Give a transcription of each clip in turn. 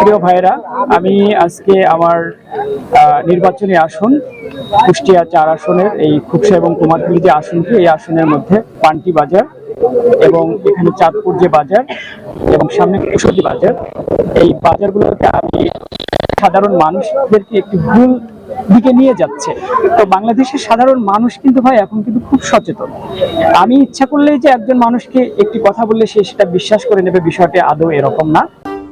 প্রিয় ভাইরা আমি আজকে আমার নির্বাচনী আসন, কুষ্টিয়া চার আসনের, এই খুবসা এবং কুমারটুলি যে আসনটি, এই আসনের মধ্যে পান্টি বাজার এবং এখানে চাঁদপুর যে বাজার এবং সামনে কুশলী বাজার। এই বাজারগুলোতে আমি সাধারণ মানুষদেরকে একটি ভুল দিকে নিয়ে যাচ্ছে। তো বাংলাদেশের সাধারণ মানুষ কিন্তু ভাই এখন কিন্তু খুব সচেতন। আমি ইচ্ছা করলেই যে একজন মানুষকে একটি কথা বললে সে সেটা বিশ্বাস করে নেবে, বিষয়টি আদৌ এরকম না।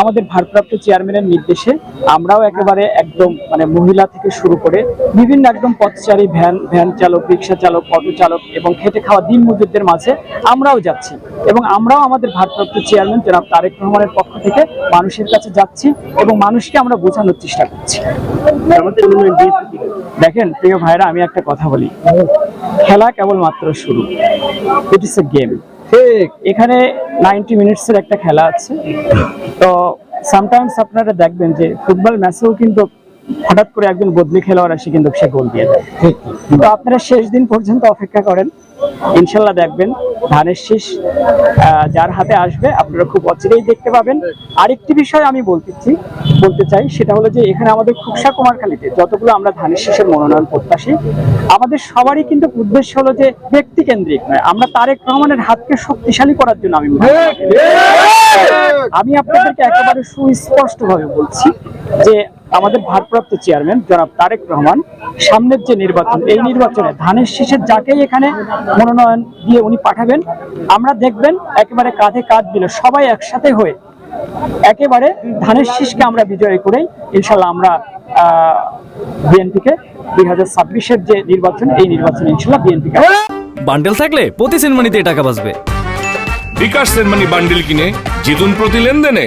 আমাদের ভারপ্রাপ্ত চেয়ারম্যানের নির্দেশে আমরাও একেবারে একদম মানে মহিলা থেকে শুরু করে বিভিন্ন একদম পথচারী, ভ্যান ভ্যান চালক, রিক্সা চালক, অটো চালক এবং খেটে খাওয়া দিন মজুরদের মাঝে আমরাও যাচ্ছি। এবং আমরাও আমাদের ভারপ্রাপ্ত চেয়ারম্যান জনাব তারেক রহমানের পক্ষ থেকে মানুষের কাছে যাচ্ছি এবং মানুষকে আমরা বোঝানোর চেষ্টা করছি। দেখেন, প্রিয় ভাইরা, আমি একটা কথা বলি। খেলা কেবলমাত্র শুরু। ইট ইস এ গেম ঠিক এখানে নাইনটি মিনিটসের একটা খেলা আছে। তো সামটাইমস আপনারা দেখবেন যে ফুটবল ম্যাচেও কিন্তু হঠাৎ করে একজন বদলি খেলোয়াড় আসে কিন্তু সে গোল দিয়ে দেয়। তো আপনারা শেষ দিন পর্যন্ত অপেক্ষা করেন। ইনশাল্লাহ দেখবেন। ধানের শীষ যার হাতে আসবে, আপনারা খুব অচিরেই দেখতে পাবেন আরেকটি বিষয় আমি বলতেছি বলতে চাই, সেটা হলো যে এখানে আমাদের খুকসা কুমারখালীতে যতগুলো আমরা ধানের শীষের মনোনয়ন প্রত্যাশী, আমাদের সবারই কিন্তু উদ্দেশ্য হলো যে ব্যক্তি কেন্দ্রিক নয়, আমরা তারেক রহমানের হাতকে শক্তিশালী করার জন্য আমি। আমি আপনাদেরকে একেবারে সুস্পষ্ট ভাবে বলছি যে আমাদের ভারপ্রাপ্ত চেয়ারম্যান জনাব তারেক রহমান সামনের যে নির্বাচন এই নির্বাচনে ধানের শীষের যাকেই এখানে মনোনয়ন দিয়ে উনি পাঠাবেন। আমরা দেখবেন একেবারে কাঁধে কাঁধ দিলে সবাই একসাথে হয়ে একেবারে ধানের শীষকে আমরা বিজয় করেই ইনশাল্লাহ আমরা আহ বিএনপিকে দুই হাজার ছাব্বিশের যে নির্বাচন এই নির্বাচনে ইনশাল্লাহ বিএনপিকে বান্ডেল থাকলে প্রতি সেনমানিতে টাকা বাঁচবে। বিকাশ সেনমানি বান্ডিল কিনে জিতুন প্রতি লেনদেনে।